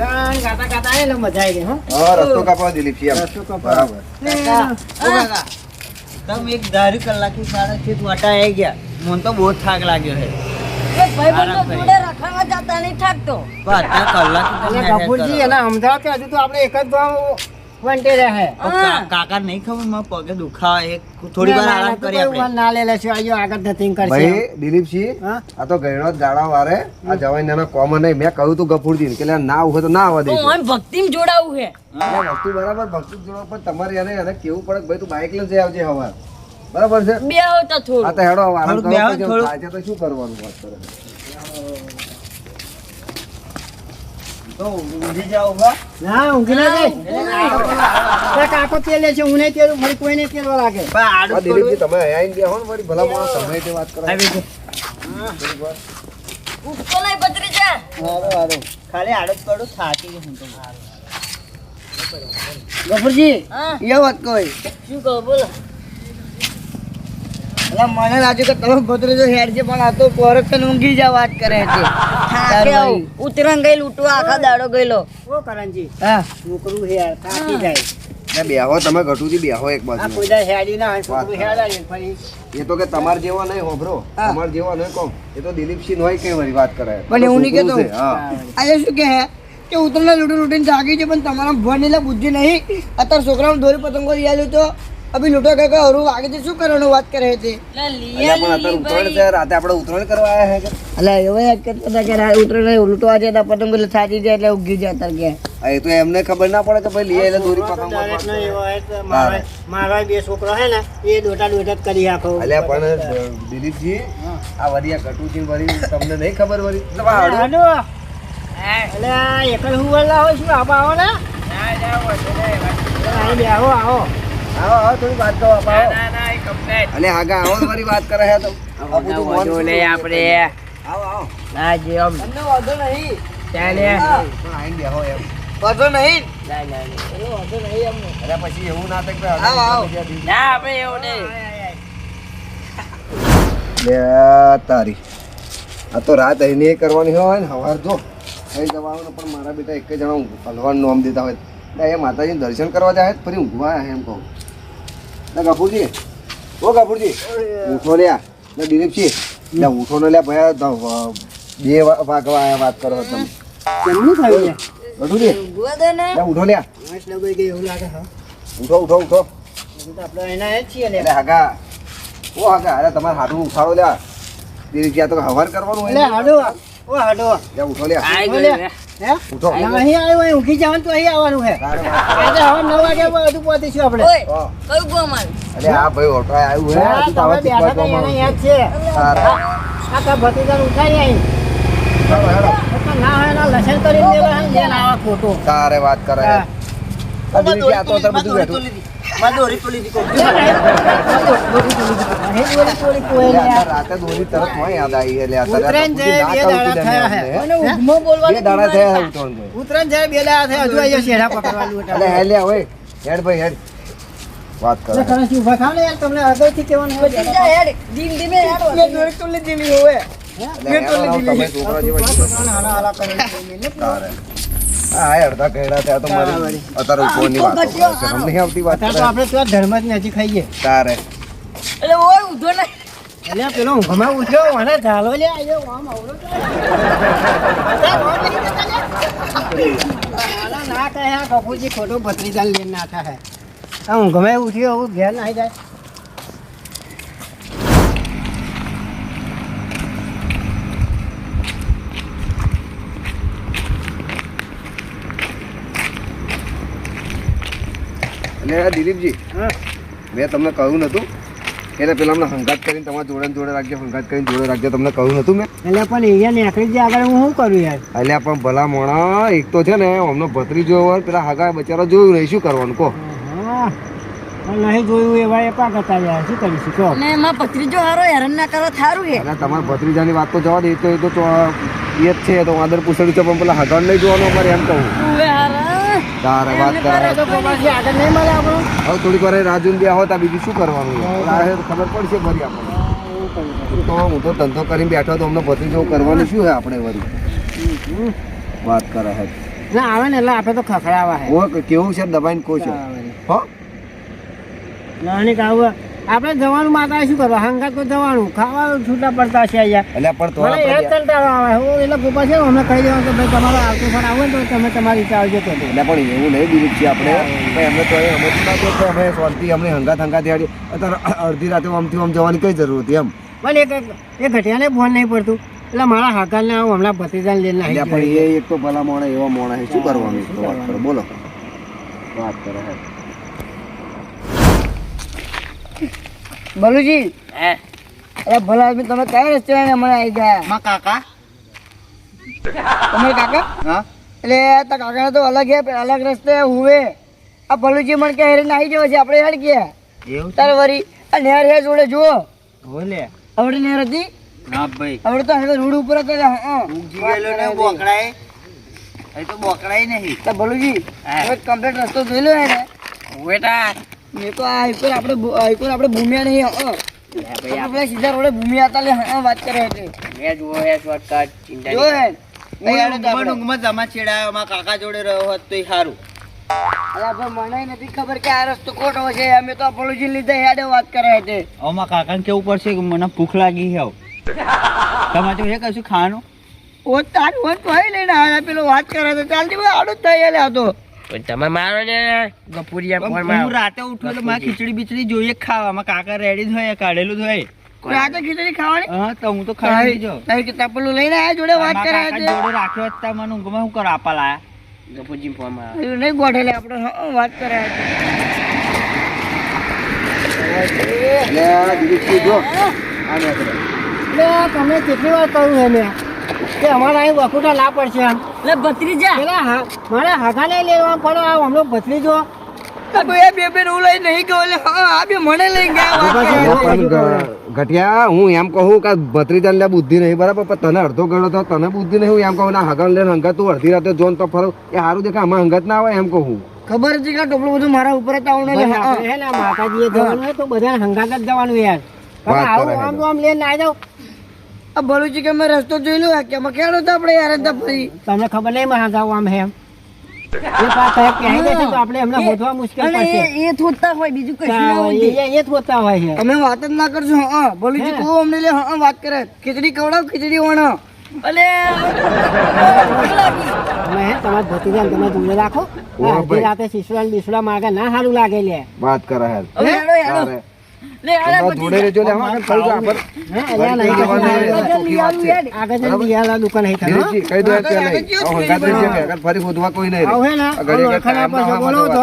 ગાતા ગાતા એટલે મજા આવી ગઈ હો. હા રસ્તો કાપવા દિલીપસિંહ એમ. રસ્તો કાપવા. બરાબર. કાકા, તમે એક ધારી કલાકથી સાડા છ વાટા આવી ગયા. મને તો બહુ થાક લાગ્યો છે. કલાક અને એના એને સમજાવો હજુ તો આપણે એક જ ગામ વંટે રહે. કાકા નહીં ખબરમાં પગે દુખાવા એક થોડી વાર આરામ કરી આપણે. ના લે લેશું આયો આગળ ધતિંગ કરશે. ભાઈ દિલીપસિંહ આ તો ગયડો ગાડા વારે. આ જવાઈ નાના કોમન નહીં. મેં કહ્યું તું ગફુરદીન કે ના ઉહે તો ના આવવા દે હું મને ભક્તિમાં જોડાવું હે. ભક્તિ બરાબર ભક્તિ જોડાવ પણ તમારે એને એને કેવું પડે ભાઈ તું બાઇક લઈને જઈ આવજે હવાર. બરાબર છે? બે તો આ તો હેડો આરામ કરો તો શું કરવાનું વાત કરે તો ઊંઘી જાઓ બા. ના ઊંઘી ના જાય. કાકો તેલ છે હું તેલું ફરી કોઈને તેલવા લાગે. બા, આડું આ થોડું. દિલીપજી તમે અહીંયા આવીને બેહો ને વળી ભલા માણસ સમય તે વાત કરો આવી ગયો. ઉઠતો નહીં ભત્રીજા. હારું, હારું. ખાલી આડું જ પડું થાકી ગયો હું તો. ગફુરજી હા. એ વાત કોઈ. શું કહો બોલો. એટલે મને લાગ્યું કે તમે ભદ્રજો હેડ છે પણ આ તો પરક્ષણ ઊંઘી જા વાત કરે છે. ઉતરણ ગઈ લૂંટવા આખા દાડો ગયેલો. ઓ કરણજી. હા. છોકરું હેડ થાકી જાય. ને બેહો તમે ઘટુજી બેહો એક આ કોઈ હેડી ના હોય છોકરું હેડાય ને ફરી. એ તો કે તમાર જેવા નહીં હોભરો હા. તમાર જેવા નહીં કોમ. એ તો દિલીપસિંહ હોય કે વારી વાત કરે. પણ એવું નહીં છોકરું કહેતો. છે, શું કે હે કે ઉતરના લૂંટી લૂંટીને થાકી છે પણ તમારા ભણેલા એટલે બુદ્ધિ નહીં. અત્યારે છોકરાઓને દોરી પતંગો યાદ તો અભી લૂંટો કે હરું વાગે છે? શું કરવાનું વાત કરે છે અલ્યા પણ અત્યારે ઉતરણ છે રાતે આપણે ઉત્તરાયણ કરવા આયા છે કે? એટલે એવો યાદ કરતા હતા કે રા- ઉતરાયણ લૂંટવા જતા પતંગ એટલે થાકી જાય એટલે ઊંઘી જતા કે આ એ તો એમને ખબર ના પડે કે ભાઈ લઈ એટલે દોરી તો મારા મારા બે છોકરો હે ને એ દોટા દોટા કરી આખો. અલ્યા પણ દિલીપજી આ વરિયા આ ઘટુજી વરી તમને નહીં ખબર વરી? આ એકલ હુવલ્લા હોય શું આબા આવો ને આવો. આવો. આવો આવો થોડી વાત કરો આવો અલ્યા આગા આવો મારી વાત કરે છે તો. આ તો મોન લે આપણે. આવો આવો. ના જે આમ તમને વાંધો નહીં. ચાલે. પણ આઈને બેહો એમ. વાંધો નહીં. અલ્યા પછી એવું ના થાય કે આવો, આવો. આગળ બીજા દિવસે- ના આપણે એવું નહીં. લે તારી. આ તો રાત અહીં કરવાની હોય ને સવાર જો. થઈ જવાનું પણ મારા બેટા એક જ જણા હલવાનું નામ દેતા હોય. એ માતાજીને દર્શન કરવા જાય ફરી ઊંઘવા આવ્યા એમ કહું. ના કપૂરજી. ઓ કપૂરજી. ઉઠો લ્યા. દિલીપજી ના ઉઠો ને લ્યા ભયા બે વાગવા આયા વાત કરો તમે. કેમનું થયું ને. લ્યા. ઉઠો ઉઠો હજુ આપણે એના જ છીએ લે હાગા. ઓ હાગા અરે તમારે હાથું ઉઠાડો લ્યા. દિલીપજી આ તો હવાર કરવાનું હોય હાડો ઓ હાડો લ્યા ઉઠો. અહીં આવ્યો હોય ઊંઘી જવાનું તો અહીં આવવાનું હે. તારે વાત હવે નવ વાગે બધું પહોંચીશું આપણે. કયું ગો અરે આ ભાઈ ઓટો આવ્યું હે. હા, તમે બેઠા ચીકવા એને યાદ છે. આ તો ભતીજાને અહીં. હેડો. તો ના હોય ના લસણ કરીને દેવા હે ને આવા ખોટો. તારે વાત કરે બધું બેઠું? એટલે નહીં. અત્યારે રાતે દોરી તરત મને યાદ આવી એટલે બધી બે દાડા થયા ઉત્તરાયણ જાય બે દાડા થયા હજુ અહીંયા શેઢા પકડવાનું અલે હે લ્યા હેડ ભાઈ હેડ. વાત કરે કરણસિંહ ઊભા થાવ ને યાર તમને આગળથી કહેવાનું હોય હેડ. ધીમ ધીમે હેડ. બે દોરી તોલી જેવી હોય. એટલે હેડો લાવો છોકરા જેવા હાલા હાલા એ અડધા કહેડા થયા તો મારી અત્યારે ઉપરની વાત શરમ નહીં આવતી વાત તો આપણે તો ધર્મ જ નથી ખાઈએ તારે. એટલે ઓય ઊંધો નહીં એટલે પેલો ઊંઘમાં ઉઠ્યો મને ઝાલો લે આયો આમ આવરો ના કહે કપૂરજી ખોટો ભત્રીજા લઈને ના થાય. ઊંઘમાં ઉઠ્યો એવું ઘેર નાહી જાય. એટલે દિલીપજી હા. મેં તમને કહ્યું નતું. એટલે પેલા અમને હંગાત કરીને તમારા જોડે જોડે રાખજો હંગાત કરીને જોડે રાખજો તમને કહ્યું નતું મેં. એટલે પણ અહીંયા નીકળી જાય આગળ હું શું કરું યાર? એટલે પણ ભલા મોણા એક તો છે ને અમને ભત્રીજો હોય પેલા હગા બચારો જોયું નહીં શું કરવાનું કહો? નહીં જોયું એવા એ પાક હતા યાર શું કરીશું કહો? અને એમાં ભત્રીજો હારો હેરાન ના કરો થારું હે અને તમારા ભત્રીજાની વાત તો જવા દે તો એ તો એ જ છે તો વાંદર પૂછડ્યું છે પણ પેલા હગાડ નહીં જોવાનું અમારે એમ કહું. હારા. તારે વાત કરે આપણું. હવે થોડીક વાર રાજુ બે આવો ત્યાં બીજું શું કરવાનું ખબર પડશે ફરી આપણને. તો હું તો ધંધો કરીને બેઠો તો અમને ભત્રીજો કરવાનું શું છે આપણે વળી વાત કરે હે. ના આવે ને એટલે આપણે તો ખખડાવા હે. કેવું છે? દબાઈને કહું છું. હો? નાની કાવું આપણે જવાનું માતા શું કરવા હંગાત તો જવાનું. ખાવા છૂટા પડતા છે અહીંયા. એટલે પણ તો મને એ કંટાળો આવે. હું એટલે ગોપા છે અમને કહી દેવાનું કે ભાઈ તમારો આવતો ફર આવે ને તો તમે તમારી ઈચ્છા આવજો તો. એટલે પણ એવું નહીં બીજું છે આપણે. ભાઈ અમે તો અમે અમે શાંતિ અમને હંગાત હેડી અત્યારે અડધી રાતે આમથી આમ જવાની કઈ જરૂર હતી એમ. પણ એક એ ઘટિયાને ફોન નહીં પડતું. એટલે મારા હાકાલને આવું હમણાં ભત્રીજાને લઈને આવી પણ એ એક તો ભલા મોણા એવા મોણા છે. શું કરવાનું? વાત કરો બોલો. વાત કરો હે? બલુજી અરે ભલા આદમી તમે કયા રેસ્ટોરન્ટ મને આવી ગયા? માં કાકા? તમે કાકા? હા. એટલે તા કાકાને તો અલગ હે અલગ રસ્તે હુવે. આ ભલુજી મને કે હેરીને આવી જવા છે આપણે હેડ ગયા. એવું તાર વરી આ નેર હે જોડે જુઓ. બોલે. આવડે નેર હતી? ના ભાઈ. આવડે તો હવે રોડ ઉપર હતા ને, બોકડાય એ તો બોકડાય નહીં. તો ભલુજી હા. હવે કમ્પ્લીટ રસ્તો જોઈ લો ને? બેટા મેં તો આ આઈકોર આપણે આઈકોર આપણે ભૂમ્યા નહીં આપણે સીધા રોડે ભૂમ્યા હતા લે હં, વાત કરે છે. મેં જુઓ હે શોર્ટકટ ચિંતા જો હે અહીં આડે તો આપણે. ડુંગમાં જમા છેડાયો કાકા જોડે રહ્યો હોત તો સારું. અલા ભાઈ મને નથી ખબર કે આ રસ્તો ખોટો છે. અમે તો ભલુજી લીધે હેડે વાત કરે છે. કાકાને કેવું પડશે કે મને ભૂખ લાગી છે તમારે તો એ કશું ખાવાનું? ઓ તાર ફોન તો લઈને આવ્યા. પેલો વાત કરે ચાલતી ભાઈ આડું જ થઈ એટલે આ તો તમે મારો ને ગપુરિયા ફોન હું રાતે ઉઠું એટલે મારે ખીચડી બીચડી જોઈએ ખાવામાં કાકા રેડી જ હોય કાઢેલું જ હોય. રાતે ખીચડી ખાવાની? હા તો હું તો ખાઈ તારી કે લઈને જોડે વાત મારા કરે છે? જોડે રાખ્યો હોત મને. ઊંઘમાં શું કરા આપા લાયા. ગપુજી ફોનમાં એવું નહીં ગોઠેલે આપણે વાત કરે છે. આ જો આ તમે કેટલી વાર કહ્યું મેં કે અમારા અહીં વખુટા ના પડશે આમ એટલે ભત્રીજા. પેલા હા મારે નહીં લેવા પણ આ હમણાં ભત્રીજો. તો ભાઈ બે બેન લઈ નહીં ગયો એટલે હં, આ બે મને લઈ ગયા વાત કરે. એટલે પણ ગ- ઘટિયા હું એમ કહું કે ભત્રીજાને લે બુદ્ધિ નહીં બરાબર પણ તને અડધો ગણો તો તને બુદ્ધિ નહીં હું એમ કહું ના હગન લે હંગત તું અડધી રાતે જોન તો ફરો. એ સારું દેખાય આમાં હંગત ના આવે એમ કહું ખબર છે કે ટોપલું બધું મારા ઉપર જ આવવાનું ને માતાજીએ જવાનું હોય તો બધા હંગાત જ જવાનું યાર. આવું આમ તો. આમ લઈને ના જાઓ આ ભલુજી કે રસ્તો જોઈ લો કે અમે કેડો તો આપણે યાર હતા ફરી. તમને ખબર નહીં મારા જાવ આમ હેમ એ પાછા સાહેબ કહી દેશે તો આપણે એમને ગોતવા મુશ્કેલ અને પડશે. એ એ થોડતા હોય બીજું કશું ના હા, હોય એ એ જ હોતા હોય છે. તમે વાત જ ના કરશો હા ભલુજી હે. કહો અમને લે હા વાત કરે. ખીચડી ખવડાવ ખીચડી વણો. અલે તમે તમારા તમે રાખો. રાતે માગે ના સારું લાગે લે. વાત કરે હેડો. લે હેડો બધા જોડે લે આમાં કઈ જો આપણે હે, અહીંયા જવાનું. આગળ જઈને દુકાન થાય, દિલીપજી, કહી દો એટલે નહીં. આવું હંગાત રહેજે કે આગળ ફરી શોધવા કોઈ નહીં રહે. હે ને આ ઘડી ઓળખાણ ટાઈમ ના આપો છો. હોય બોલો માટે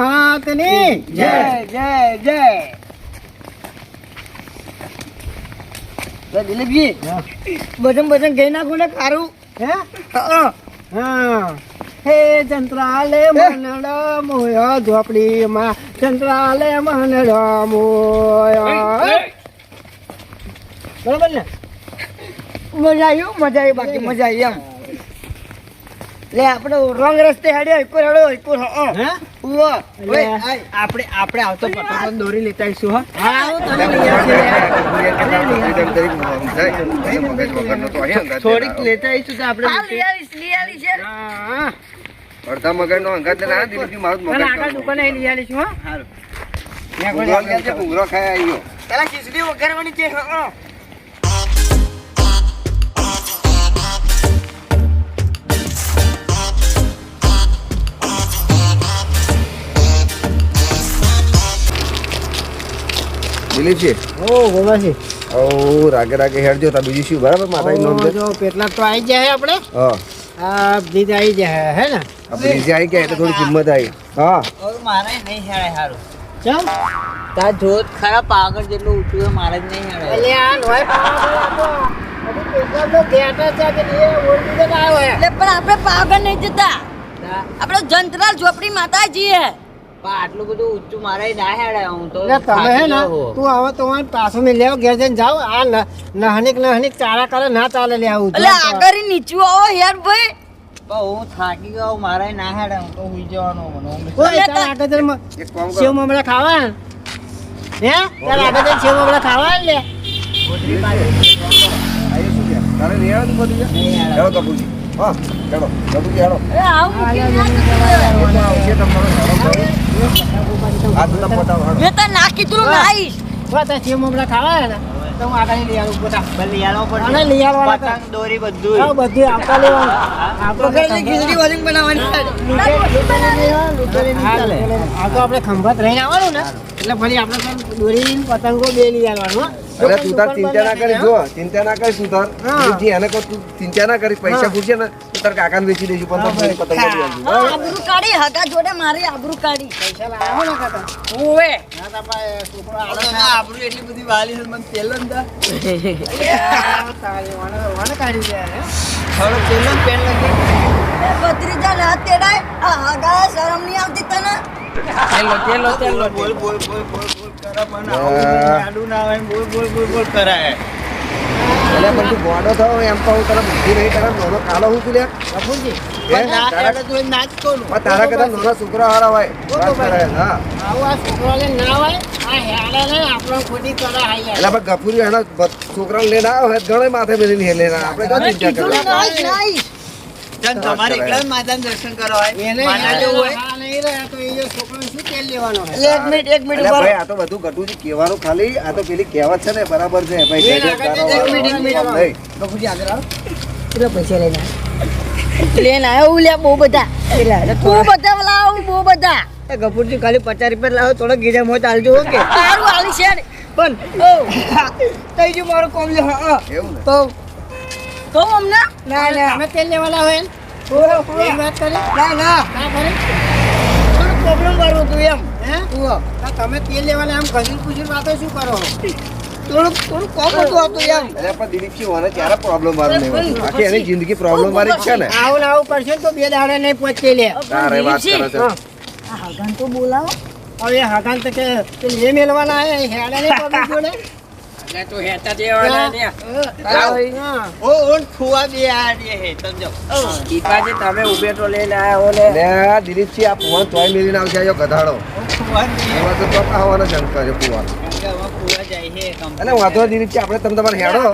વાત કરે. જય જય. જય દિલીપજી. ભજન ભજન ગઈ નાખું ને કારું? હે હા. હા. હે જંત્રાલે મનડા મોયા ઝોપડી માં જંત્રાલે મનડા મોયા. બરાબર ને? મજા આવ્યું મજા આવી બાકી મજા આવી એમ. લે આપણે રોંગ રસ્તે હેડ્યો એક હેડો એક. આપણે આપણે આવતો પતંગ દોરી લેતા આવીશું હા. આવું. થોડીક લેતા લેતા આવીશું તો આપણે અડધા મગજનો હંગાત લઈને આ દિલીપજી મારું મગર આગળ. દુકાને લઈ ખાય છે, આવ્યો. પેલા ખીચડી વઘારવાની છે હા દિલીપજી ઓ ગોવાસી ઓ રાગે રાગે હેડજો તા બીજું શું બરાબર? માતાજી જો પેટલા તો આવી જાય આપણે. હા. આ દીદ આવી જાય હે ને? આપણે નીચે આવી ગયા એટલે થોડી કિંમત આવી. હા. મારે નહીં હેડાય સારું ચમ? તાર જોત ખરા પાગળ જેટલું ઉઠ્યું હોય મારે જ નહીં હેડાય એટલે આ નોય પાવા આપો હજી પેટલા તો ઘેટા છે કે એ ઓળખી તો ના હોય. એટલે પણ આપણે પાગળ નહીં જતા. આપણે જંતરાલ ઝોપડી માતાજી હે આટલું બધું ઊંચું મારે ના હેડાય હું તો તમે હે ને. તું હવે તો પાછું મેં લેવો ઘેર જઈને જાઓ આ નહનિક નહનિક ચારા કરે ના ચાલે લે આવું એટલે આગળ નીચું આવો યાર ભાઈ. હું થાકી ગયો મારે ના હું તો હુઈ જવાનો મને ઊંઘ કોઈ આગળ જઈને મ- એક કામ સેવ મમરા ખાવા? હે? ચાલ આગળ સેવ મમરા ખાવા લે? આયો શું છે તારે નહીં આવે તું બધું ચાલો કપૂરજી હા ચાલો ગભુજી હેડો. અરે આવું મૂકીને ના જતું રહેવાય. આવશે તમારો આ તો પટાવ હેડો. મેં તને ના કીધું ના આવીશ બસ આ સેવ મમરા ખાવા ને? તો હું આગળ લઈ આવું બધા બલિયાળો પર અને લઈ આવવાના પતંગ દોરી બધું હા, બધું આવતા લેવાનું. આપણે વગરની ખીચડી વાળી બનાવવાની આ તો આપણે ખંભાત રહીને આવવાનું ને. એટલે ફરી આપણે દોરી પતંગો બે લઈ આવવાનું હો. અરે તું તાર ચિંતા ના કરી જો ચિંતા ના કરી તું તાર. જી એને કહો તું ચિંતા ના કરી પૈસા પૂછે ને તો તાર કાકાને વેચી દેજો પણ તાર પતંગ આબરૂ કાઢી હગા જોડે મારી આબરૂ કાઢી પૈસા લાવો ને કાકા. ઓવે હા, તો આપણે છોકરો આડો ના. આબરૂ એટલી બધી વાલી છે મને પેલો ને તા. આ તારી વાને- વાને કાઢી દે હે. થોડો પેલો પેન લાગી એ ભત્રીજા ના તેડાય આ હગા શરમ નહીં આવતી તને તેલો તેલો તેલો બોલ બોલ બોલ બોલ બોલ કરે મને આવું બધું આડું ના આવે ને બોલ બોલ બોલ બોલ કરાય. એટલે પણ તું ગોડો થયો એમ તો હું તને બુદ્ધિ નહીં તારા નાનો કાલો હું તું લે બાપુજી, હે? ના તારા એટલે? પણ નાના છોકરા હારા હોય ના હોય આ હેડે ને આપણો ખોટી કરે હાઈ એટલે આપણે ગફુરી એના બ- છોકરાને આવે હોય ઘણે માથે આવ્યો. આપણે ક્યાં ચિંતા કીધું કરવાની? ના આવીશ, ના આવીશ. ચાલ તમારે એકલા જ દર્શન કરવા હોય એને માના હોય નહીં રહે તો એ છોકરાને શું તેલ લેવાનો એક મિનિટ એક મિનિટ ભાઈ આ તો બધું ગટુજી કહેવાનું ખાલી આ તો પેલી કહેવત છે ને બરાબર છે ભાઈ બેન જય જય આગળ તારો જજો, એક મિનિટ, એક મિનિટ. વાળો. આગળ આવો. કેટલા પૈસા લઈને આવ્યા? આવ્યો હું બહુ બધા બહુ બધા લાવું બહુ બધા ગફુરજી ખાલી પચાસ રૂપિયા લાવો થોડો ગીજા મોત આલજો ઓકે સારું આલી છે. પણ થઈ ગયું મારું કોમ લે હા તો કહું અમને ના ના અમે તેલ લેવાના હોય. વાત કરી? ના ના. ના કરી. પ્રોબ્લેમ વાળું હતું એમ. હે? ઉવા. તમે તેલ લેવાના આમ ગજુર પુજુર વાતો શું કરો? થોડુંક થોડું કોમ હતું હતું એમ. અરે પણ દિલીપજી મને ત્યારે પ્રોબ્લેમ વાળું નહીં હોતું. એની જિંદગી પ્રોબ્લેમ વાળી છે ને. આવું આવું કરશો ને તો બે દાડે નહીં પહોંચી લે તારે વાત કરે છે. હા. આ હગાન તો બોલાવો. હવે હગાન તો કે લે મેલવાના હે હેડે નહીં પબ્લિક જોડે હા. ઓ ઓન ખુવા બે આ રે હે સમજો દીપાજી તમે ઉભેટો લઈને આયા હો ને આ દિલીપજી આ ફોન તોય મેલીને આવશે આ જો ગધાડો. ખુવા દે. એમાં તો આવવાનો છે ખુવા. અને વાંધો આપણે તમે તમારે હેડો.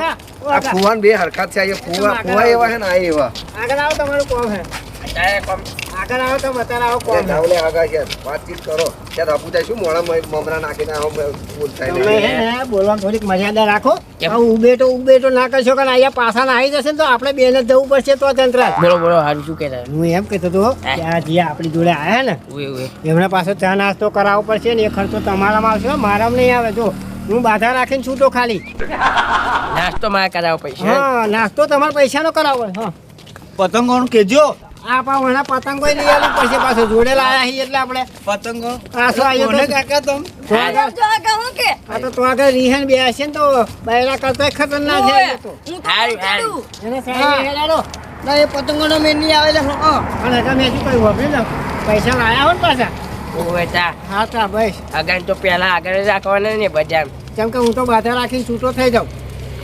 આ ફુવાન બે હરખાત છે આ ફુવા ફુવા એવા હે ને આ એવા. આગળ આવો તમારું કોમ હે. અત્યારે કમ આગળ આવો તો બતાવો આવો. જાવલે છે વાતચીત કરો. ત્યાં આપું જાય શું મોડા મમરા નાખીને આવો બોલતા નહીં. હે બોલવામાં થોડીક મર્યાદા રાખો. આ ઉભેટો ઉભેટો ના કરશો કારણ અહીંયા પાછા ના આવી જશે ને તો આપણે બેને જવું પડશે તો તંત્ર બોલો બોલો હારું શું કહેતા હું એમ કહેતો હતો કે આ જે આપણી જોડે આયા ને એમના પાસે ચા નાસ્તો કરાવવો પડશે ને એ ખર્ચો તમારામાં આવશે. હો, મારામાં નહીં આવે. જો હું બાધા રાખીને છૂટો ખાલી. નાસ્તો મારે કરાવો પૈસા હા? નાસ્તો તમારા પૈસાનો કરાવો હા. પતંગોનું કેજો આ પા વણા પતંગો લઈ પડશે પાછું જોડે લાયા હી એટલે આપણે. પતંગો? આ તો કાકા તમ? હું કે. આ તો તો આગળ રિહાન બે છે ને તો બૈરા કરતા ખતરનાક છે તો. હું હારું, એને સાઈડે હેડાડો. ના એ પતંગોનો મેં નહીં આવે અને તમે વાપરી પૈસા લાયા હો ને પાછા. ઓવે તા. હા તા ભાઈ આગળ તો પેલા આગળ જ રાખવાના ને બજાર. કેમ કે હું તો બાધા રાખીને છૂટો થઈ જાઉં.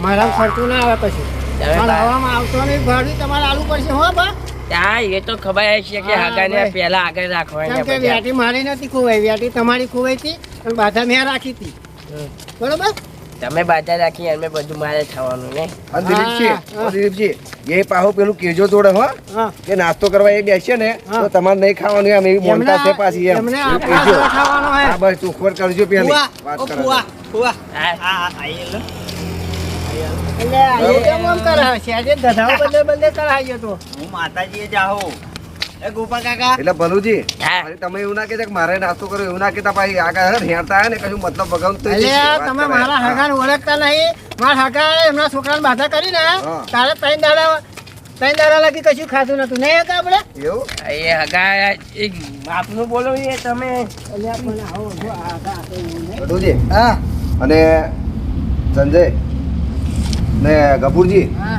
મારા ખર્ચો ના આવે પછી. આવતો નહીં ભાડું તમારે આલુ પડશે. હો બા. હા એ તો ખબર છે કે હગાને પેલા આગળ કેમ કે વ્યાટી મારી નથી ખોવાઈ વ્યાટી તમારી ખોવાઈ હતી પણ બાધા મેં રાખી હતી. બરોબર? તમે બાજા રાખી અમે બધું મારે થવાનું ને અને દિલીપજી દિલીપજી એ પાહો પેલું કેજો જોડે હો. કે નાસ્તો કરવા એ બેસે ને તો તમારે નહીં ખાવાનું એમ એવી મોટા છે પાછી એમ. હે બસ ચોખવટ કરજો પેલી. વાત કરો કરે ફુવા ફુવા. હા. હા તો હું માતાજીએ જાહો એ ગોપા કાકા એટલે ભલુજી તમે એવું ના કે મારે નાસ્તો કર્યો એવું ના કહેતા પાછી આગળ હેરતા ને કશું મતલબ તમે મારા. હગાને ઓળખતા નહીં. મારા હગા એમના છોકરાને બાધા કરી ને તારે ત્રણ દાડા ત્રણ દાડા લગી કશું ખાધું નતું નહીં હતા આપણે? એવું? એ હગા એક આપનું બોલો એ તમે. હગા. ભલુજી હા. અને સંજય ને ગફુરજી હા.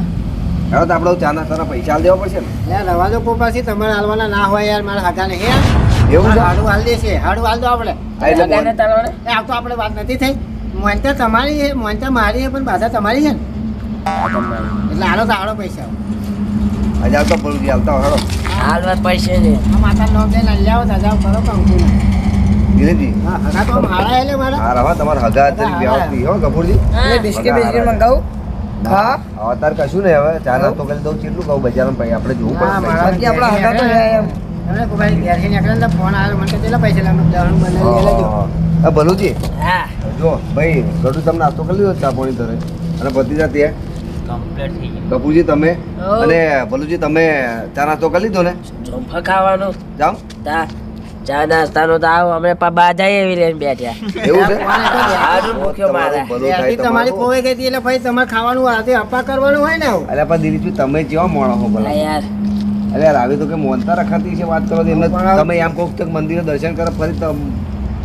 હવે તો આપણે ચા તારા પૈસા આલી દેવા પડશે ને. એટલે રવા દો પોપાસી તમારે હાલવાના ના હોય યાર મારા હગાને હે? એવું હાડું હાલ દેશે હાડું હાલ દો આપણે. આ તો આપણે વાત નથી થઈ. મોનતા તમારી છે મોનતા મારી છે પણ બાધા તમારી છે ને. એટલે હાલો તો હાડો પૈસા. હજાર તો ભલુજી આવતા હાડો હાલવા પૈસે છે. આ માતા નો દે લઈ લ્યાવો દાદા કરો કંકુ દિલીપજી હા હગા તો મારા એટલે મારા. હા રવા તમારા હગા તરીકે હા, હા. હો ગફુરજી. એટલે બિસ્કિટ બિસ્કિટ મંગાવું. હા. હવે કશું નહીં હવે. ચાર નાસ્તો કરી દઉં કેટલું કહું બજારમાં આપણે જોવું પડે. મારા બાકી તો એમ. એમને ભાઈ ઘેરથી નીકળે ફોન આવ્યો મને કે કેટલા પૈસા લાવો દહણ બનાવી લેજો. ભલુજી હા. જો ભાઈ ગઢુ તમે નાસ્તો કરી લીધો ચા પાણી તરે. અને ભતીજા ત્યાં કમ્પ્લીટ કપૂરજી તમે? અને ભલુજી તમે ચા નાસ્તો કરી લીધો ને? ચોંફા ખાવાનું. જામ તા. ચા નાસ્તાનો તો આવો અમે બાજા એવી લઈને બેઠ્યા. એવું છે? સારું ભૂખ્યો મારે. તમારું. ખોવાઈ ગઈ હતી એટલે ભાઈ તમારે ખાવાનું હાથે અપા કરવાનું હોય ને એટલે અલ્યા પણ દીદી તમે જેવા મોણો હો ભલા? યાર. અરે યાર આવી તો કે મોનતા રખાતી છે વાત કરો તો એમને તમે એમ કહો કે મંદિરે દર્શન કરો ફરી તમ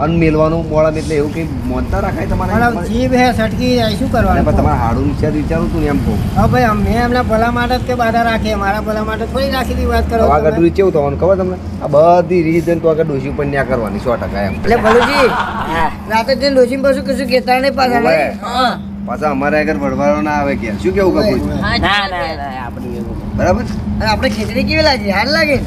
અન્ન મેલવાનું મોડા એટલે એવું કઈ મોનતા રખાય તમારે. જીભ હે સટકી જાય શું કરવાનું પણ તમારે હાડું વિચાર વિચારું તું ને એમ કહું. હા ભાઈ અમે એમના ભલા માટે જ કે બાધા રાખીએ મારા ભલા માટે થોડી રાખી દી વાત કરો આગળ ડૂરી કેવું થવાનું ખબર તમને? આ બધી રીઝન તો આગળ ડોસી પણ ન્યા કરવાની સો ટકા એમ. એટલે ભલુજી હા. રાતે જઈને ડોશી પાછું કશું કહેતા નહીં પાછા હા. પાછા અમારે આગળ વડવાળો ના આવે કે. શું કેવું કપૂર? ના ના ના આપણી બરાબર? અને આપણે ખેતરી કેવી લાગે? હાલ લાગે?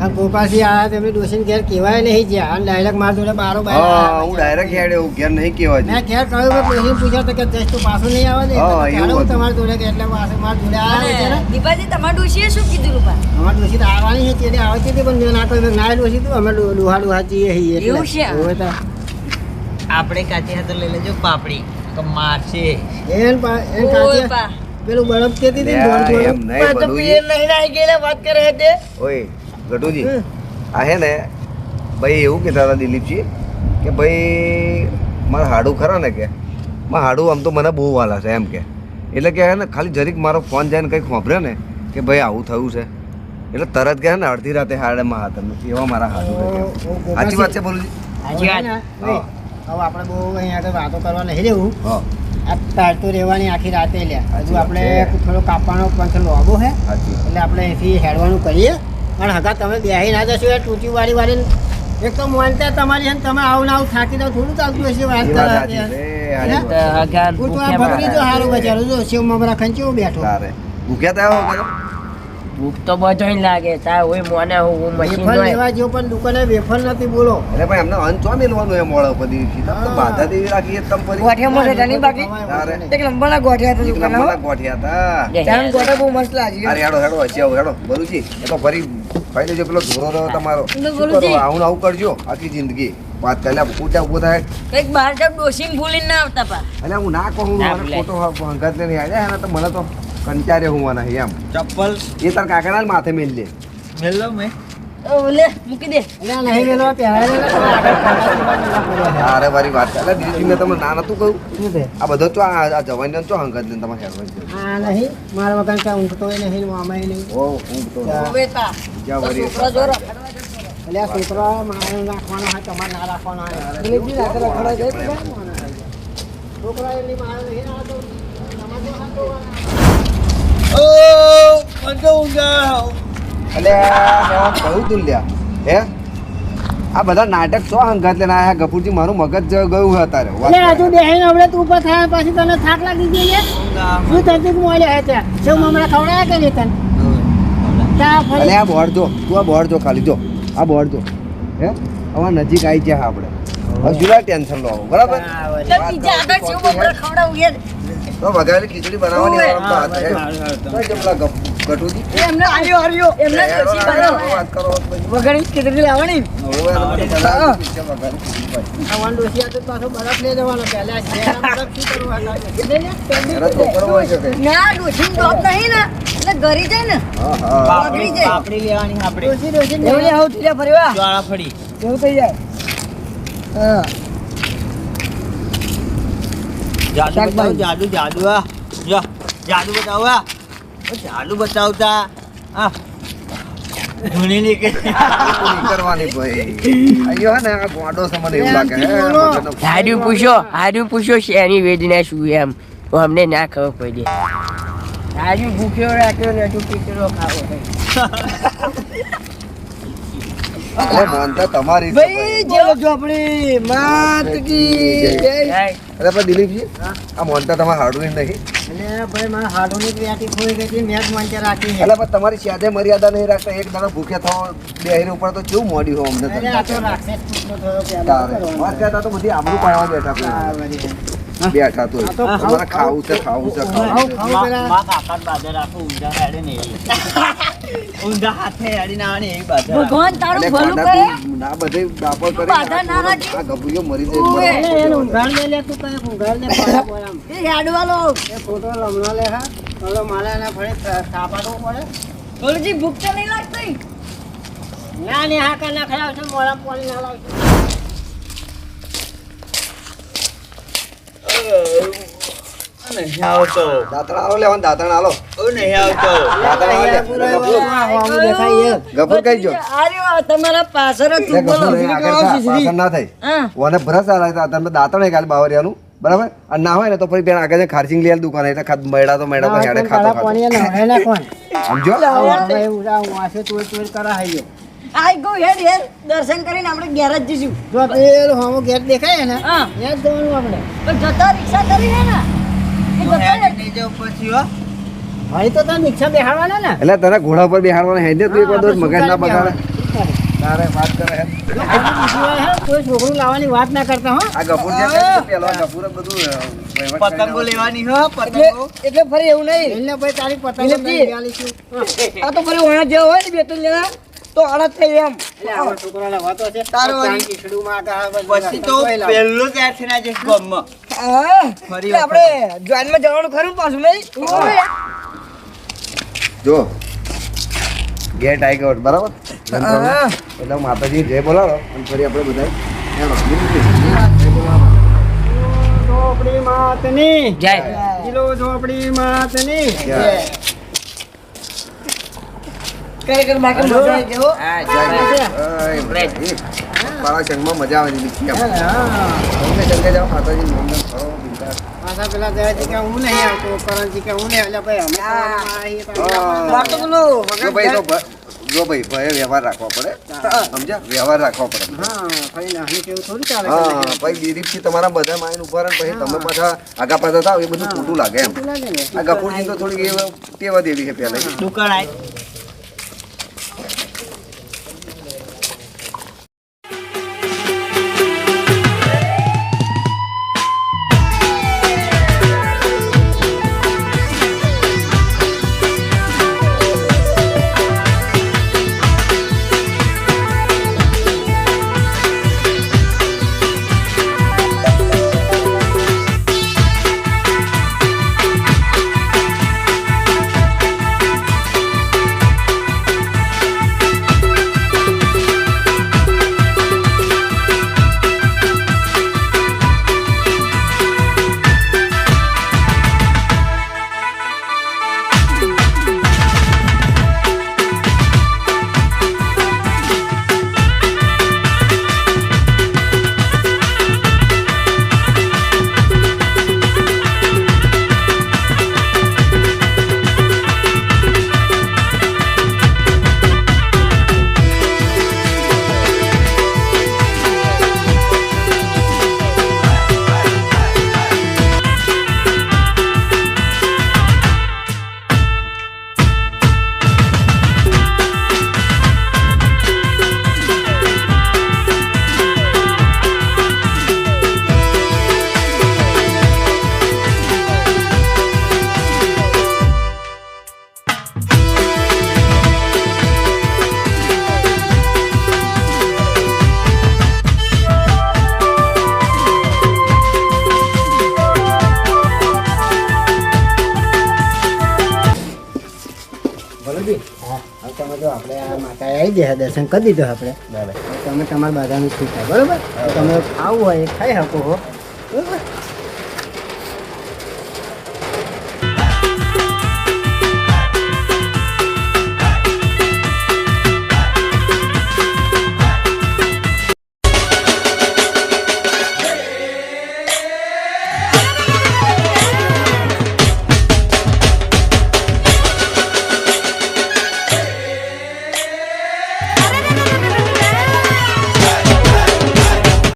આ ગોપાલજી આયા તેમને ડોસીને ઘેર કહેવાય નહીં જ્યાં અને ડાયરેક્ટ મારા જોડે બારો બાર હા હું ડાયરેક્ટ હેડે એવું ઘેર નહીં કહેવા મેં ઘેર કહ્યું કે ડોસીને પૂછ્યા તો કે જશ તું પાછો નહીં આવે ને હા, હું તમારા જોડે કે એટલે પાછો મારા જોડે આવ્યા છે ને દીપાજી તમારા ડોશીએ શું કીધું રૂપા? અમારે ડોસી તો આવવાની છે તેને આવતી હતી પણ મેં ના કહ્યું. ના ડોસી તું અમે ડોહા ડોહા જઈએ છીએ એવું છે? હોવે તો. આપણે કાચી હાથે લઈ લેજો પાપડી તો મારશે. એન પા- એન કાચી- પેલું બળદ કેતી હતી એમ નહીં નહીં ગયેલા વાત કરે છે? ઓય. ગટુજી આ હે ને ભાઈ એવું કહેતા હતા દિલીપજી કે ભાઈ મારા હાડું ખરા ને કે? મારા હાડું આમ તો મને બહુ વાલા છે એમ કે. એટલે કે હે ને ખાલી જરીક મારો ફોન જાય ને કંઈક ખોભરે ને કે ભાઈ આવું થયું છે. એટલે તરત કે ને અડધી રાતે હાડે માં હાથ એવા મારા હાડું સાચી વાત છે બોલું સાચી વાત. હવે આપણે બહુ અહીંયા આગળ વાતો કરવા નહીં રહેવું હા. આ તાર રહેવાની આખી રાતે લે હજુ આપણે. થોડો કાપવાનો પણ લોગો છે એટલે આપણે એથી હેડવાનું કરીએ. પણ હગા તમે બેહી ના જશો એ ટૂંચી વાળી વાળી એક તો મોનતા તમારી છે ને તમે આવું ને આવું થાકી તો થોડું ચાલતું હશે વાત ભૂખ્યા ભગરી જો હારું બચારું જો શિવ મમરા ખંચી બેઠો. ભૂખ્યા તા આવો ભૂખ તો બધોય લાગે તા હોય મને હું હું મશીન વેફર લેવા જેવું પણ દુકાને વેફર નથી બોલો. અરે ભાઈ અમને અંત ચો મેલવાનું એ મોડા ઉપર દિવસથી તમે તો. બાધા દેવી રાખી તમ પરી ગોઠિયા મળે તેની બાકી? એક લંબાના ગોઠિયા હતા એક દુકાન નંબરના ગોઠિયા હતા. ચાન ગોઠા બહુ મસ્ત લાગી અરે હેડો હેડો હસી આવો હેડો બરુજી. એ તો ફરી ભાઈ લેજો પેલો ધોરો રહ્યો તમારો. આવું આવું કરજો આખી જિંદગી. વાત પહેલા પૂછા ઊભો થાય કંઈક બહાર જાવ ડોશીને ભૂલીને ના આવતા પા. અને હું ના કહું ભૂલાય. ખોટો હંગાત લઈને આવ્યા ને તો મને તો કંટારે હું મને એમ. ચપ્પલ. એ તાર કાકાના માથે મેલ લે મેલો મેં. ઓ, લે મૂકી દે. એટલે નહીં ને પીવા જવા પડે. અરે મારી વાત ચાલે દીદી મેં તમને ના નતું કહ્યું. શું છે? આ બધો ચો આ જવાની ચો હંગત લઈને તમારે હેડવા છે. આ નહીં મારા વગર ક્યાં ઊંઘતો નહીં મામાય નહીં. ઓ ઊંઘતો હવે તા જા વરી એટલે આ છોકરા મારે રાખવાનો હોય તમારે ના રાખવાનો હોય. દિલીપજી રાતે રખડવા જાય તો? છોકરા એમની મારે નહીં આ તો તમારે તો હાથો હોય. ઓ મને ઊંઘાવ એટલે આ તું લ્યા હે? આ બધા નાટક સો હંગાત લઈને આયા. ગપુરજી મારું મગજ ગયું છે અત્યારે. વાત એટલે હજુ કરે. બેહીને હમણાં તું ઉપર થાય પછી તને થાક લાગી ગઈ છે? શું હે ત્યાં? શું મમરા ખવડાયા કે નહીં તને? આ બોર્ડ જો તું આ બોર્ડ જો ખાલી જો. આ બોર્ડ જો હે? હવે નજીક આવી ગયા આપણે. હવે શું ટેન્શન લો બરાબર? તો તો વઘારેલી ખીચડી બનાવવાની તો. તો જમલા ગપ- ગટુજી એમને હરિયો વાત કરો. ખીચડી હવે આ તો પાછો બરફ લઈ જવાનો પહેલા બરફ શું. ના નહીં ને. એટલે ઘરી જાય ને. પાપડી લેવાની આપણે. ડોસી ડોસી આવું થઈ જાય એવું થઈ જાય. હા. જાદુ બતાવો જાદુ જાદુ આ જાદુ બતાવો આ જાદુ બતાવતા. આ. આવું નહીં કરવાની ભાઈ? અయ్యో ને આ ગોંડો છે મને એવું લાગે. હે બોલો. મગજનો. હાર્યું પૂછો હાર્યું પૂછો શેની વેદના શું એમ? તો અમને ના ખબર પડી. હાર્યું ભૂખ્યો રાખ્યો ને હજુ ખાવો અરે માનતા તમારી ભાઈ જેવો ચોપડી માત કી જય. અરે પણ દિલીપજી આ મોનતા તમારે હાડું નહીં. અને ભાઈ મારા હાડોની ક્રિયાથી ખોઈ ગઈ હતી મેં જ મંચે રાખી છે. એટલે પણ તમારી સાથે મર્યાદા નહીં રાખતા એક દાડો ભૂખ્યા થવા બેહીર ઉપર તો કેવું મોડી હો અમને અરે આ તો તો. રાક્ષસ કૂતરો થયો પહેલા તારે. શું કરવાનું? વાત કરતા તો બધી આબરૂ પાડવા બેઠા. બેઠા તો તમારે ખાવું. છે ખાવું છે ને ને. ભગવાન તારું ભલું કરે? ના બધે ડાપો કરી ના. આ ગભુયો મરી જાય ઊંઘાડ લે લે તું કઈ ઊંઘાડ લે એ એ ફોટો લમણો લે હા. ઓલો મારે એના ફળે પડે. ભલુજી ભૂખ તો નહીં લાગતી? ના ને હા કરના ખરાબ છે મોડા પાણી ના લાવશે નહીં આવતો દાંતણા આલો લેવાનું દાંતણા આલો નહીં આવતો દાંતણા આલો દેખાય ગફુર કઈ જો અરે તમારા પાછળ તું બોલો ગફુર આગળ થા, પાછળ ના થાય ઓને ભરસ આ લાગે તમે દાંતણ ગાલ બાવરિયાનું બરાબર અને ના હોય ને તો ફરી પેલા આગળ ખારસિંગ લઈ દુકાન એટલે ખાત મેડા તો મેડા તો હેડે ખાતો ખાતો પાણી નહાય ના કોણ સમજો એવું આઈ ગો હેડ હેડ દર્શન કરીને આપણે ઘેર જ જઈશું જો પેલું હોમો ગેટ દેખાય ને હા. ત્યાં જવાનું આપણે. તો જતા રિક્ષા કરીને ને? એ જતા હેડી નહીં પછી હો. ભાઈ તો તાર રિક્ષા બેહાડવાના ને? એટલે તને ઘોડા પર બેહાડવાના હેડે તું એક વાર મગજ ના બગાડે. તારે વાત કરે કોઈ છોકરું લાવવાની વાત ના કરતા હો. આ ગફુર છે પેલો ગફુર બધું અ, વહીવટ કરીને પતંગો લેવાની હો પતંગો. એટલે ફરી એવું નહીં. એટલે ભાઈ તારી પતંગ દિલીપજી. આ તો ફરી જેવો હોય ને બે ત્રણ જણા. તો અડદ થઈ એમ. છોકરાને વાતો છે. તારો પછી તો. પહેલું જ ગામમાં. આપણે જોઈનમાં જવાનું ખરું પાછું નહીં? જો. ગેટ આઈ ગયો બરાબર? એટલે માતાજી જય બોલાવો અને ફરી આપણે બધા. ઝોપડી માતની જય. કિલો ઝોપડી માતની. જય. ખરેખર બાકી મજા આવી ગઈ હા. જય. જય અય, ભાઈ. મારા સંગમાં મજા આવે છે દીકરી આમ. હા તમને જંગે જાઓ માતાજી મંદિર ફરો પાછા પેલા દયાજી કે હું નહીં આવતો કરણજી કે હું નહીં એટલે ભાઈ અમે કરણમાં આવીએ તો આપણે મારે તો પેલું જો ભાઈ તો જો ભાઈ ભાઈ વ્યવહાર રાખવો પડે. સમજ્યા? વ્યવહાર રાખવો પડે. હા ભાઈ દિલીપથી તમારા બધા માઇન ઊભા રહે પછી તમે પાછા આગા પાછા થાવ એ બધું ખોટું લાગે એમ. આ ગફુરજી તો થોડી એ ટેવા દેવી છે પહેલા દુકાન માતા આવી ગયા દર્શન કરી દીધો આપણે. બરાબર તમે તમારા બધાનું છૂટા બરોબર? તમે ખાવું હોય એ ખાઈ શકો હો. બરોબર